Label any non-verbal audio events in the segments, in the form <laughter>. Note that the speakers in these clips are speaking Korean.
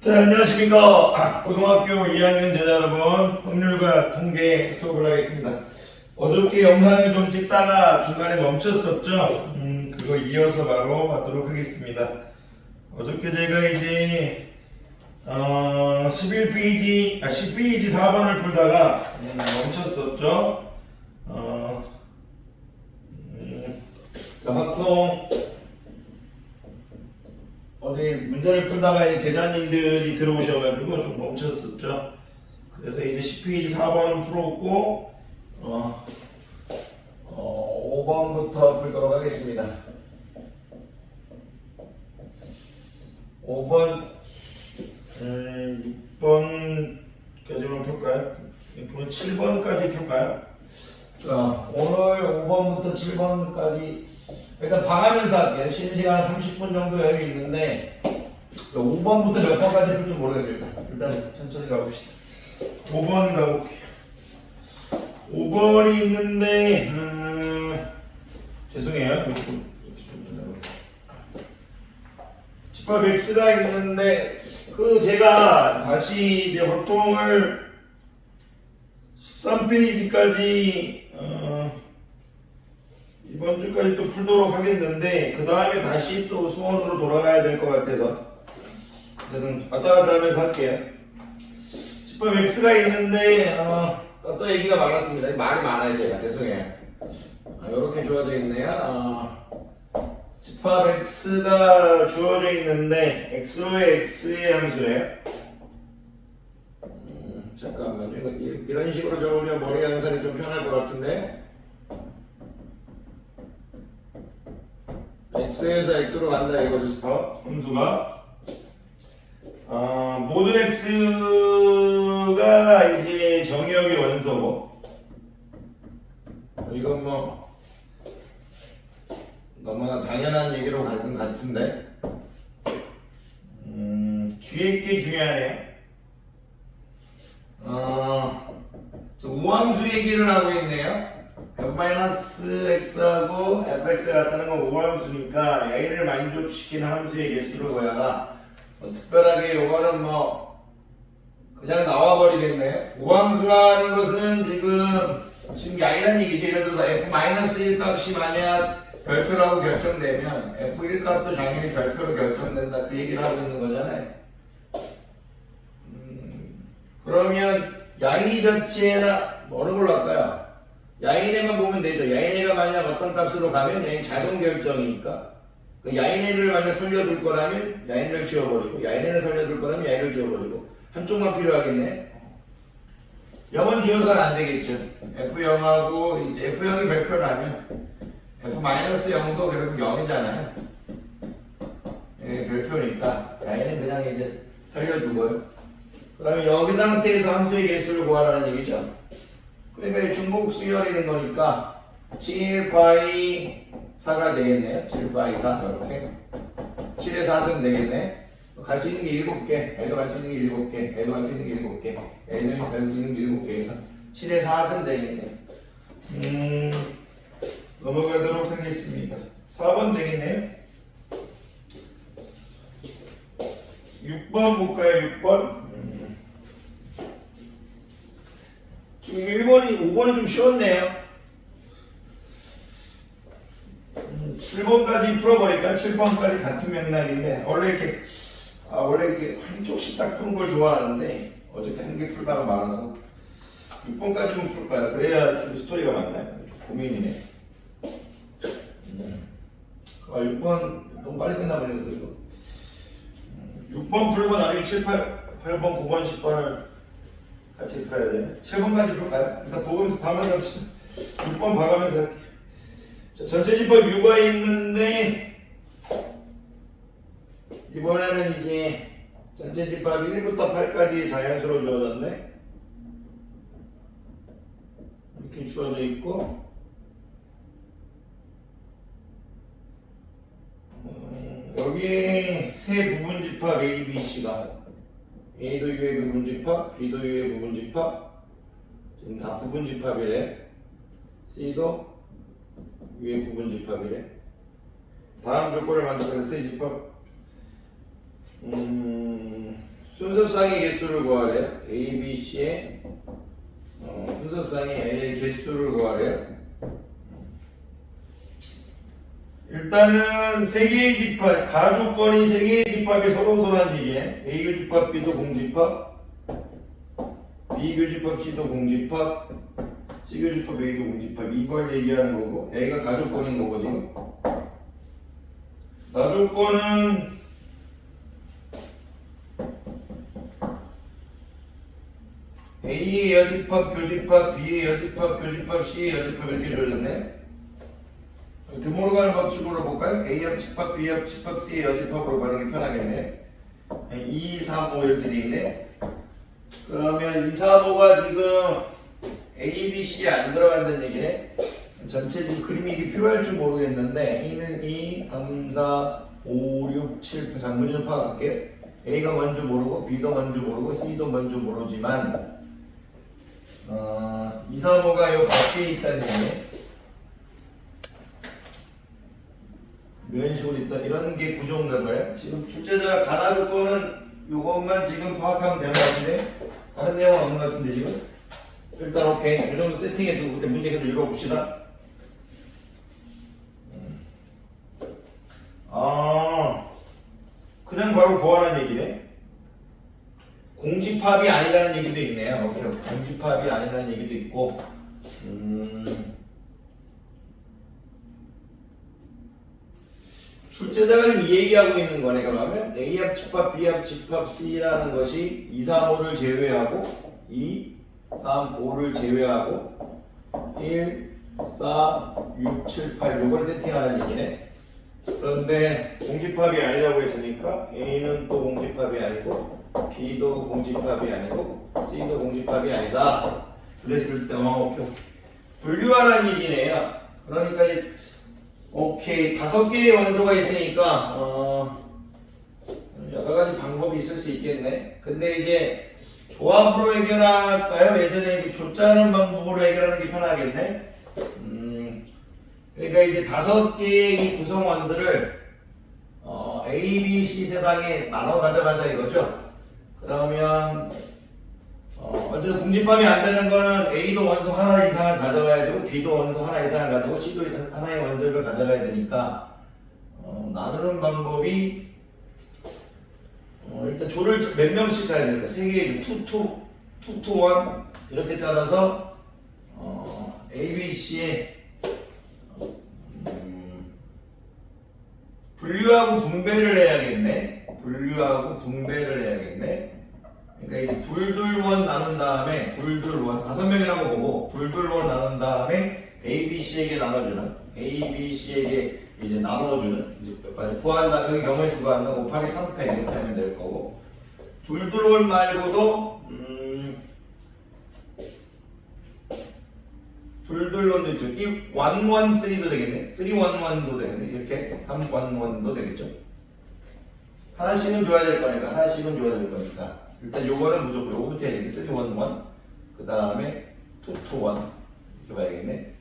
자, 안녕하십니까. 고등학교 2학년 제자 여러분, 확률과 통계 수업을 하겠습니다. 어저께 영상을 좀 찍다가 중간에 멈췄었죠? 음, 그거 이어서 바로 하도록 하겠습니다. 어저께 제가 이제, 어, 11페이지, 아, 10페이지 4번을 풀다가 음, 멈췄었죠? 어, 음, 자, 확통, 어제 문제를 풀다가 이 제자님들이 들어오셔가지고 좀 멈췄었죠. 그래서 이제 10페이지 4번은 풀었고, 어, 어, 5번부터 풀도록 하겠습니다. 5번, 음, 6번까지만 풀까요? 6번 7번까지 풀까요? 자, 오늘 5번부터 7번까지 일단 방하면서 할게요. 쉬는 시간 30분 정도 여유 있는데 5번부터 몇 번까지 풀줄 모르겠습니다. 일단 천천히 가봅시다. 5번 가볼게요. 5번이 있는데 음, 죄송해요. 이렇게 좀 기다려볼게요. 집합 X가 있는데 그 제가 다시 이제 보통을 13페이지까지 어, 이번 주까지 또 풀도록 하겠는데 그 다음에 다시 또 수원으로 돌아가야 될 것 같아서 저는 왔다 갔다 하면서 할게요. 집합 X가 있는데 어, 또, 또 얘기가 많았습니다. 말이 많아요 제가 죄송해요. 이렇게 주어져 있네요. 어, 집합 X가 주어져 있는데 X로의 X의 함수예요. 음, 잠깐만요. 이런 식으로 적으면 머리 양상이 좀 편할 것 같은데. X에서 x로 간다 이거죠. 어? 함수가 아, 모든 x가 이제 정의역의 원소고 이건 뭐 너무나 당연한 얘기로 가긴 같은데 음, 뒤에 게 중요하네요. 어, 저 우함수 얘기를 하고 있네요. F-x하고 fx가 같다는 건 우함수니까 a를 만족시키는 함수의 개수를 구하라. 뭐 특별하게 요거는 뭐 그냥 나와버리겠네요. 우함수라는 것은 지금 지금 야이란 얘기죠. 예를 들어서 f-1 값이 만약 별표라고 결정되면 f1 값도 당연히 별표로 결정된다. 그 얘기를 하고 있는 거잖아요. 음, 그러면 야이 자체나 뭐 어느 걸로 할까요? 야인애만 보면 되죠. 야인애가 만약 어떤 값으로 가면 야인 자동 결정이니까. 그 야인애를 만약 살려둘 거라면 야인을 지워버리고 야인애를 살려둘 거라면 야인을 지워버리고 한쪽만 필요하겠네. 0은 지워서는 안 되겠죠. F0하고 이제 F0이 별표라면 F-0도 결국 0이잖아요. 이게 별표니까 야인은 그냥 이제 살려두고요. 그 다음에 여기 상태에서 함수의 개수를 구하라는 얘기죠. 그러니까 이 중복 수열이는 거니까 7파이 4가 되겠네요. 7파이 4 이렇게 7에 4는 되겠네. 갈 수 있는 게 7개, 애도 갈 수 있는 게 7개, 애도 갈 수 있는 게 7개, 애는 갈수 있는 게 7개에서 7에 4는 되겠네. 음, 넘어가도록 하겠습니다. 4번 되겠네요. 6번 볼까요? 6번? 지금 1번이 5번이 좀 쉬웠네요. 음, 7번까지 풀어버릴까? 7번까지 같은 맥락인데 원래 이렇게 아, 원래 이렇게 한 쪽씩 딱 푸는 걸 좋아하는데 어저께 한 개 풀다가 말아서 6번까지만 풀까요? 그래야 좀 스토리가 맞나요? 좀 고민이네. 음. 아 6번 너무 빨리 끝나버리는데 이거. 음, 6번 풀고 나중에 7, 8, 8번, 9번, 10번을 같이 풀어야 돼요. 7번까지 풀까요? 일단 보면서 봐면서 합시다. 6번 봐가면서 할게요. 자, 전체 집합 U가 있는데 이번에는 이제 전체 집합 1부터 8까지 자연수로 주어졌네. 이렇게 주어져 있고 음, 여기에 세 부분 집합 A, B, C가 A도 U의 부분 집합, B도 U의 부분 집합, 지금 다 부분 집합이래. C도 U의 부분 집합이래. 다음 조건을 만들어서 세 집합, 음, 순서쌍의 개수를 구하래요. A, B, C의 어, 순서쌍의 A의 개수를 구하래요. 일단은 세 개의 집합, 가주권이 세 개의 집합이 서로 서로한 얘기네. A 교집합, B도 공집합, B 교집합, C도 공집합, C 교집합, A도 공집합. 이걸 얘기하는 거고, A가 가주권인 거고 지금. 가주권은 A의 여집합, 교집합, B의 여집합, 교집합, C의 여집합 이렇게 줘졌네. 가는 법칙으로 볼까요? A합 집합, B합 집합, C의 여집합으로 가는 게 편하겠네. 2, 3, 5 이렇게 돼 있네. 그러면 2, 3, 5가 지금 A, B, C에 안 들어간다는 얘기네. 전체적인 그림이 이게 필요할 줄 모르겠는데 1, 2, 3, 4, 5, 6, 7 장문이 좀 파악할게요. A가 뭔지 모르고 B도 뭔지 모르고 C도 뭔지 모르지만 어, 2, 3, 5가 요 밖에 있다는 얘기네. 이런 식으로 있다 이런 게 구조인가 봐요. 지금 출제자 가나를 거는 요것만 지금 파악하면 되는 것 같은데 다른 내용은 없는 것 같은데 지금 일단 오케이 이 정도 세팅해 두고 그때 문제 계속 읽어봅시다. 음. 아 그냥 바로 구하라는 얘기네. 공집합이 아니라는 얘기도 있네요. 오케이. 공집합이 아니라는 얘기도 있고 음. 지금 이 얘기하고 있는 거네 그러면? A합 집합, B합 집합 C라는 것이 2, 3, 5를 제외하고 2, 3, 5를 제외하고 1, 4, 6, 7, 8 요걸 세팅하는 얘기네. 그런데 공집합이 아니라고 했으니까 A는 또 공집합이 아니고 B도 공집합이 아니고 C도 공집합이 아니다. 그랬을 때 어. 분류하라는 얘기네요. 그러니까 이 오케이 다섯 개의 원소가 있으니까 어, 여러 가지 방법이 있을 수 있겠네. 근데 이제 조합으로 해결할까요? 예전에 그 조짜는 방법으로 해결하는 게 편하겠네. 음, 그러니까 이제 다섯 개의 이 구성원들을 어, A, B, C 세상에 나눠 가져가자 이거죠. 그러면 어, 어쨌든 공집합이 안 되는 거는 A도 원소 하나 이상을 가져가야 되고 B도 원소 하나 이상을 가지고 C도 하나의 원소를 가져가야 되니까 어, 나누는 방법이 어, 일단 조를 몇 명씩 가야 되니까 세 개의 2, 2, 2, 2, 1 이렇게 짜서 어, A, B, C에 음, 분류하고 분배를 해야겠네. 분류하고 분배를 해야겠네. 그러니까 이제 둘둘원 나눈 다음에 둘둘원 다섯 명이라고 보고 둘둘원 나눈 다음에 A, B, C에게 나눠주는 A, B, C에게 이제 나눠주는 이제 구한다 수가 안 나고 8이 3패 이렇게 하면 될 거고 둘둘원 말고도 음 둘둘원도 있죠. 이 원원 쓰리도 되겠네. 쓰리 원원도 되겠네. 이렇게 삼 원원도 되겠죠. 하나씩은 줘야 될 거니까 하나씩은 줘야 될 거니까 일단 요거는 무조건 요거부터 해야 되겠네 3, 1, 1. 그 다음에 2, 2, 1 이렇게 봐야겠네.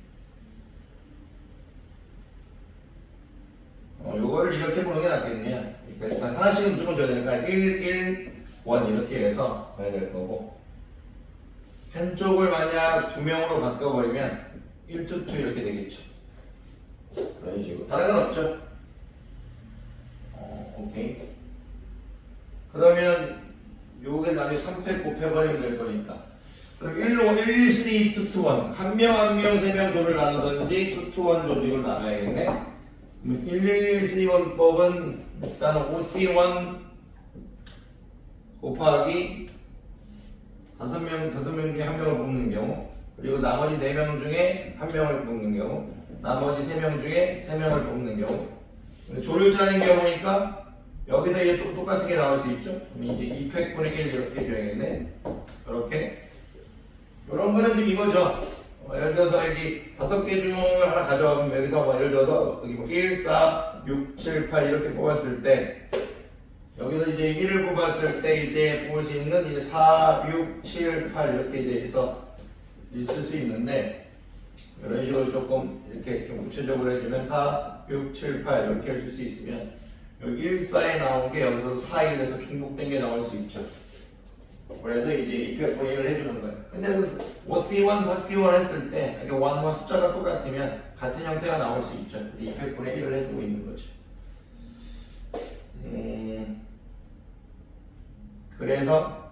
어, 요거를 이렇게 보는 게 낫겠네요. 그러니까 일단 하나씩은 무조건 줘야 되니까 1, 1, 1 이렇게 해서 봐야 될 거고. 한쪽을 만약 두 명으로 바꿔버리면 1, 2, 2 이렇게 되겠죠. 그런 식으로. 다른 건 없죠? 어, 오케이. 그러면 요게 나중에 3패 곱해버리면 될 거니까. 그럼 1로 1, 2, 3, 2, 2, 1. 한 명, 한 명, 세 명 조를 나누든지 2, 2, 1 조직을 나눠야겠네. 그럼 1, 1, 3, 1법은 일단은 5, 3, 1 곱하기 다섯 명, 다섯 명 중에 한 명을 뽑는 경우, 그리고 나머지 네명 중에 한 명을 뽑는 경우, 나머지 세명 중에 세 명을 뽑는 경우. 짜는 경우니까 여기서 이제 또 똑같은 게 나올 수 있죠? 이제 2팩분의 1 이렇게 해줘야겠네. 이렇게. 이런 거는 지금 이거죠. 어, 예를 들어서 여기 다섯 개 중을 하나 가져가면 여기서 뭐 예를 들어서 여기 뭐 1, 4, 6, 7, 8 이렇게 뽑았을 때 여기서 이제 1을 뽑았을 때 이제 뽑을 수 있는 이제 4, 6, 7, 8 이렇게 이제 해서 있을 수 있는데 이런 식으로 조금 이렇게 좀 구체적으로 해주면 4, 6, 7, 8 이렇게 해줄 수 있으면 여기 1, 4에 나온 게 여기서 4, 1에서 중복된 게 나올 수 있죠. 그래서 이제 이펙 분해를 해주는 거예요. 근데 그 OC1, OC1 했을 때 이게 원과 숫자가 똑같으면 같은 형태가 나올 수 있죠. 근데 이펙 분해를 해주고 있는 거죠. 음, 그래서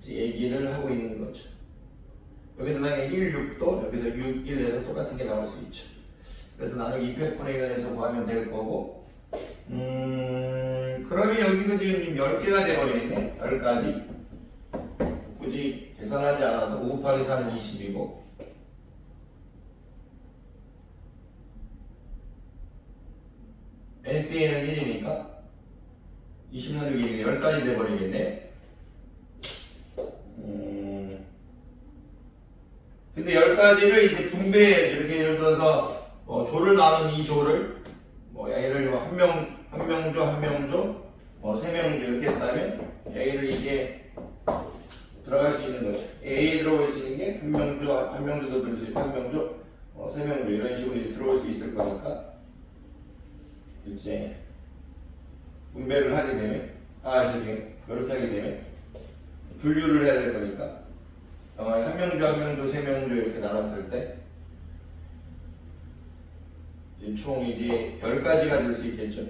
이제 얘기를 하고 있는 거죠. 여기서 당연히 1, 6도 여기서 6, 1에서 똑같은 게 나올 수 있죠. 그래서 나는 이펙 분해해서 구하면 될 거고 음, 그러면 여기가 지금 10개가 돼버리겠네. 10가지. 굳이 계산하지 않아도 5 곱하기 4는 20이고 NCA는 1이니까 20 나누기 10가지 돼버리겠네. 음, 근데 10가지를 이제 분배, 이렇게 예를 들어서 뭐 조를 나눈 이 조를 뭐 얘를 한 명, 한 명조, 한 명조, 뭐 세 명조 이렇게 했다면 얘를 이제 들어갈 수 있는 거죠. A에 들어올 수 있는 게 한 명조, 한 명조도 들을 수 있고 한 명조, 어, 세 명조 이런 식으로 이제 들어올 수 있을 거니까 이제 분배를 하게 되면 아 죄송해요. 이렇게 하게 되면 분류를 해야 될 거니까 어, 한 명조, 한 명조, 세 명조 이렇게 나눴을 때 총 이제 10가지가 될 수 있겠죠.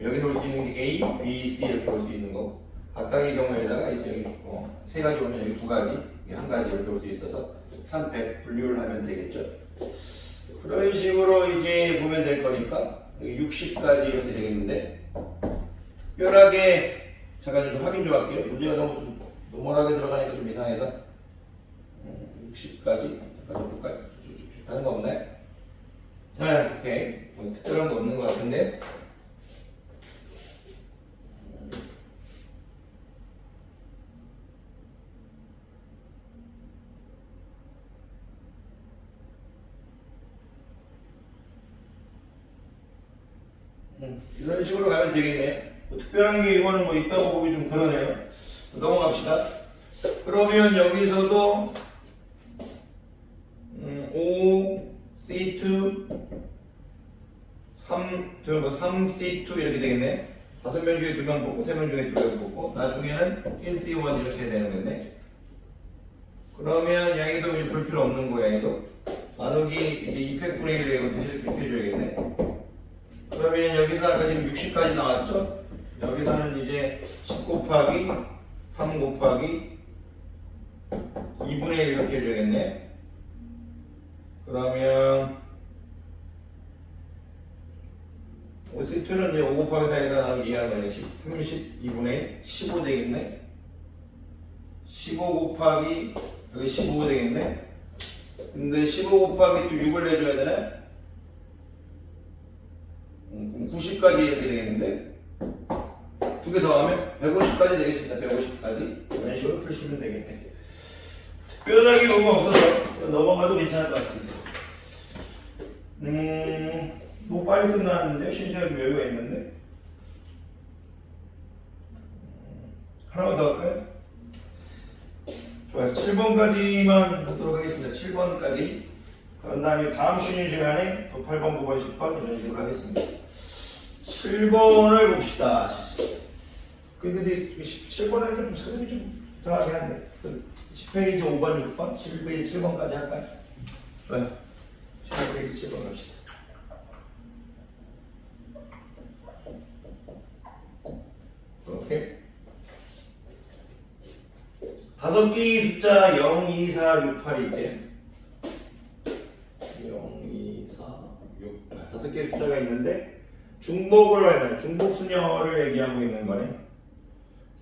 여기서 올 수 있는 게 A, B, C 이렇게 올 수 있는 거고 각각의 경우에다가 이제 어, 세 가지 오면 여기 두 가지, 한 가지 이렇게 올 수 있어서 300 분류를 하면 되겠죠. 그런 식으로 이제 보면 될 거니까 여기 60까지 이렇게 되겠는데 특별하게 잠깐 좀 확인 좀 할게요. 문제가 너무 좀 노멀하게 들어가니까 좀 이상해서 음, 60까지 잠깐 좀 볼까요? 쭉쭉쭉 다른 거 없나요? 네, 오케이. 뭐 특별한 거 없는 것 같은데. 음, 이런 식으로 가면 되겠네. 뭐 특별한 게 이거는 뭐 있다고 보기 좀 그러네요. 넘어갑시다. 그러면 여기서도 3, 저거 3C2 이렇게 되겠네. 다섯 명 중에 두 명 뽑고 세 명 중에 두 명 뽑고 나중에는 1C1 이렇게 되는 거네. 그러면 양이도 볼 필요 없는 거야, 양이도. 나누기 이제 200분의 1 이것도 이렇게 해줘야겠네. 그러면 여기서 아까 지금 60까지 나왔죠? 여기서는 이제 10 곱하기 3 곱하기 2분의 1 이렇게 해줘야겠네. 그러면 오세트는 이제 5 곱하기 4에다 나누기 2하면 32분의 1, 15 되겠네. 15 곱하기 여기 15 되겠네. 근데 15 곱하기 또 6을 내줘야 되네. 음, 90까지 이렇게 되겠는데 두 개 더 하면 150까지 되겠습니다. 150까지 이런 식으로 풀시면 되겠네. 특별하게 뭐가 없어서 넘어가도 괜찮을 것 같습니다. 음, 뭐 빨리 끝났는데 심시하게 여유가 있는데 음, 하나만 더 할까요? 좋아요. 7번까지만 보도록 하겠습니다. 7번까지. 그런 다음에 다음 쉬는 시간에 또 8번, 9번, 10번 이런 식으로 하겠습니다. 7번을 봅시다. 그, 근데 7번에는 좀 서름이 좀 이상하긴 한데. 그 10페이지 5번, 6번, 11페이지 7번까지 할까요? 좋아요. 11페이지 7번 갑시다. 이렇게. 다섯 개의 숫자 0, 2, 4, 6, 8이 있대. 0, 2, 4, 6, 8. 다섯 개의 숫자가 있는데 중복을 하는 중복 수녀를 얘기하고 있는 거네.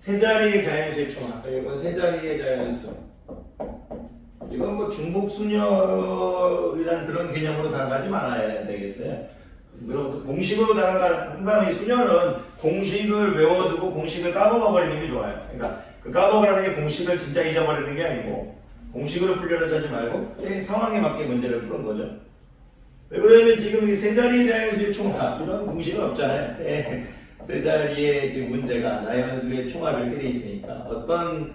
세 자리의 자연수의 총합. 이건 세 자리의 자연수. 이건 뭐 중복 수녀이란 그런 개념으로 다가가지 말아야 되겠어요. 그리고 또 공식으로 다가가 항상 이 수녀는 공식을 외워두고 공식을 까먹어 버리는 게 좋아요. 그러니까 그 까먹으라는 게 공식을 진짜 잊어버리는 게 아니고 공식으로 풀려고 하지 말고 내 상황에 맞게 문제를 푸는 거죠. 왜 그러냐면 지금 이 세 자리의 자연수의 총합 이런 공식은 없잖아요. 세, 세 자리의 지금 문제가 자연수의 총합 이렇게 돼 있으니까 어떤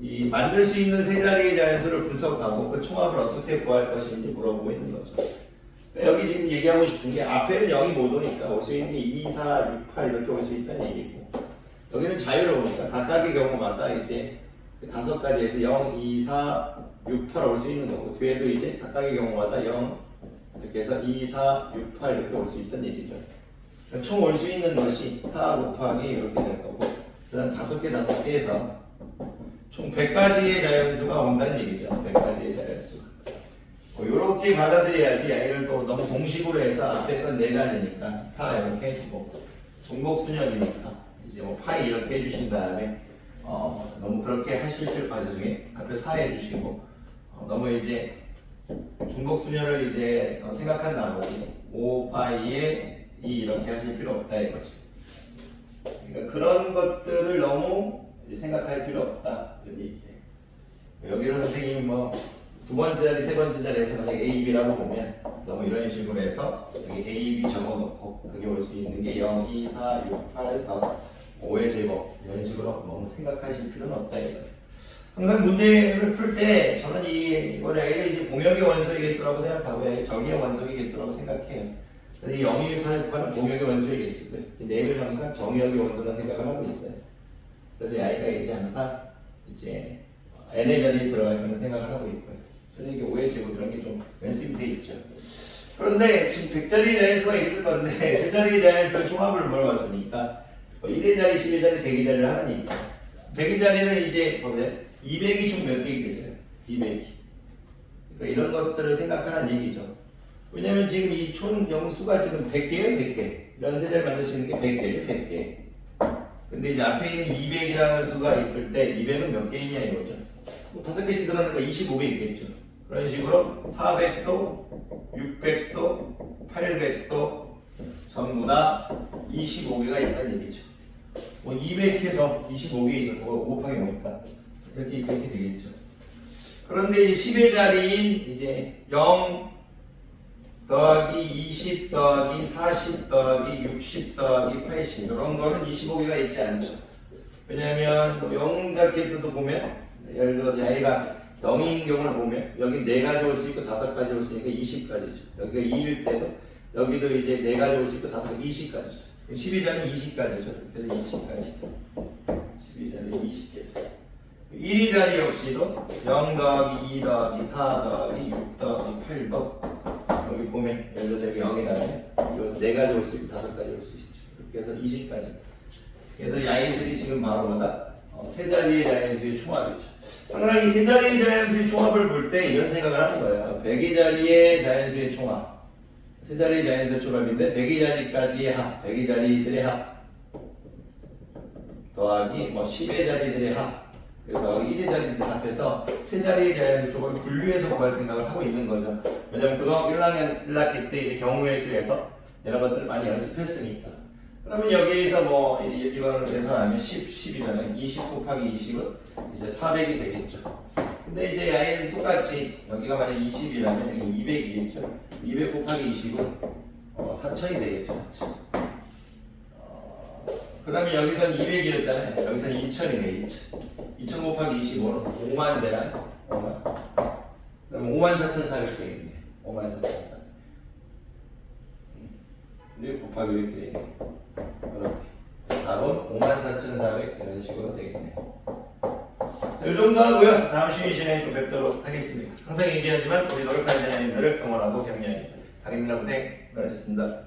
이 만들 수 있는 세 자리의 자연수를 분석하고 그 총합을 어떻게 구할 것인지 물어보고 있는 거죠. 여기 지금 얘기하고 싶은 게 앞에는 0이 못 오니까 올 수 있는 게 2, 4, 6, 8 이렇게 올 수 있다는 얘기고 여기는 자유로우니까 각각의 경우마다 이제 그 다섯 가지에서 0, 2, 4, 6, 8 올 수 있는 거고 뒤에도 이제 각각의 경우마다 0 이렇게 해서 2, 4, 6, 8 이렇게 올 수 있다는 얘기죠. 총 올 수 있는 것이 4 곱하기 이렇게 될 거고 그 다음 다섯 개 다섯 개에서 총 100가지의 자연수가 온다는 얘기죠. 100가지의 자연수가. 이렇게 받아들여야지 얘를 또 너무 공식으로 해서 앞에 건네 가지니까 4 이렇게 해주고 중복순열이니까 이제 뭐 파이 이렇게 해주신 다음에 어, 너무 그렇게 하실 필요 아 나중에 앞에 4 해주시고 어, 너무 이제 중복순열을 이제 어, 생각한 나머지 5 파이에 2 이렇게 하실 필요 없다 이거지. 그러니까 그런 것들을 너무 생각할 필요 없다 이런 얘기예요. 여기서 선생님이 뭐 두 번째 자리, 세 번째 자리에서 만약 A, B라고 보면 너무 이런 식으로 해서 여기 A, B 적어놓고 여기 올수 있는 게 0, 2, 4, 6, 8에서 5의 제곱 이런 식으로 너무 생각하실 필요는 없다 이거. 항상 문제를 풀 때 저는 이 이거를 이제 공역의 원소이겠수라고 생각하고 A를 정의의 원소이겠수라고 생각해요. 그래서 이 0, 2, 4, 6, 8은 공역의 원소이겠수들. 이 내면 항상 정의역의 원소라는 생각을 하고 있어요. 그래서 이 아이가 이제 항상 이제 n의 자리에 들어가 있는 생각을 하고 있고요. 그래서 이게 5의 제곱 이런 게 좀 연습이 돼 있죠. 그런데 지금 100자리 자연수가 있을 건데 <laughs> 100자리 자연수의 종합을 물어봤으니까 1의 자리, 10의 자리, 100의 자리를 하니까 100의 자리는 이제 보세요. 200이 총 몇개 있겠어요? 200이. 그러니까 이런 것들을 생각하는 얘기죠. 왜냐면 지금 이 총 영수가 지금 100개예요, 100개. 이런 세자를 있는 게 100개예요, 100개. 근데 이제 앞에 있는 200이라는 수가 있을 때 200은 몇개 있냐 이거죠. 뭐 다섯 개씩 들어가니까 25개 있겠죠. 그런 식으로 400도, 600도, 800도 전부 다 25개가 있다는 얘기죠. 뭐 200해서 25개 있었고 곱하기 뭐니까 이렇게 이렇게 되겠죠. 그런데 이 10의 자리인 이제 0 더하기 20 더하기 40 더하기 60 더하기 80 이런 거는 25개가 있지 않죠. 왜냐하면 뭐 0자켓도 보면 예를 들어서 아이가 0인 경우를 보면 여기 4가지 올 수 있고 5가지 올 수 있으니까 20가지죠. 여기가 2일 때도 여기도 이제 4가지 올 수 있고 5, 20가지죠. 12자는 20가지죠. 그래서 20가지. 12자는 20개. 1위 자리 역시도 0 더하기 2 더하기 4 더하기 6 더하기 8도 여기 보면 예를 들어서 여기 0이라면 이거 4가지 올 수 있고 5가지 올 수 있죠. 해서 20가지. 그래서 이 아이들이 지금 바로 뭐다? 어, 세 자리의 자연수의 총합이죠. 항상 이 세 자리의 자연수의 총합을 볼 때 이런 생각을 하는 거예요. 100의 자리의 자연수의 총합. 세 자리의 자연수의 총합인데 100의 자리까지의 합, 100의 자리들의 합. 더하기 뭐 10의 자리들의 합. 그래서 1의 자리들 합해서 세 자리의 자연수의 총합을 분류해서 구할 생각을 하고 있는 거죠. 왜냐면 그동안 1학년 1학기 때 이제 경우의 수에서 이런 것들을 많이 연습했으니까. 그러면 여기에서 뭐 이- 이거를 계산하면 10, 10이잖아요. 20 곱하기 20은 이제 400이 되겠죠. 근데 이제 아이는 똑같이 여기가 만약 20이라면 여기 200이겠죠. 200 곱하기 20은 어, 4000이 되겠죠. 4000. 어, 그러면 여기서는 200이었잖아요. 여기서는 2000이네. 2000. 2000 곱하기 25는 5만 되나요? 5만. 그럼 5만 4,400 되겠네. 5만 4,400. 근데 곱하기 이렇게 되겠네. 이렇게. 답은 54,400 이런 식으로 되겠네요. 이 정도 하고요. 다음 쉬는 시간에 또 뵙도록 하겠습니다. 항상 얘기하지만 우리 노력하는 자녀님들을 응원하고 격려합니다. 당인들 고생 많으셨습니다.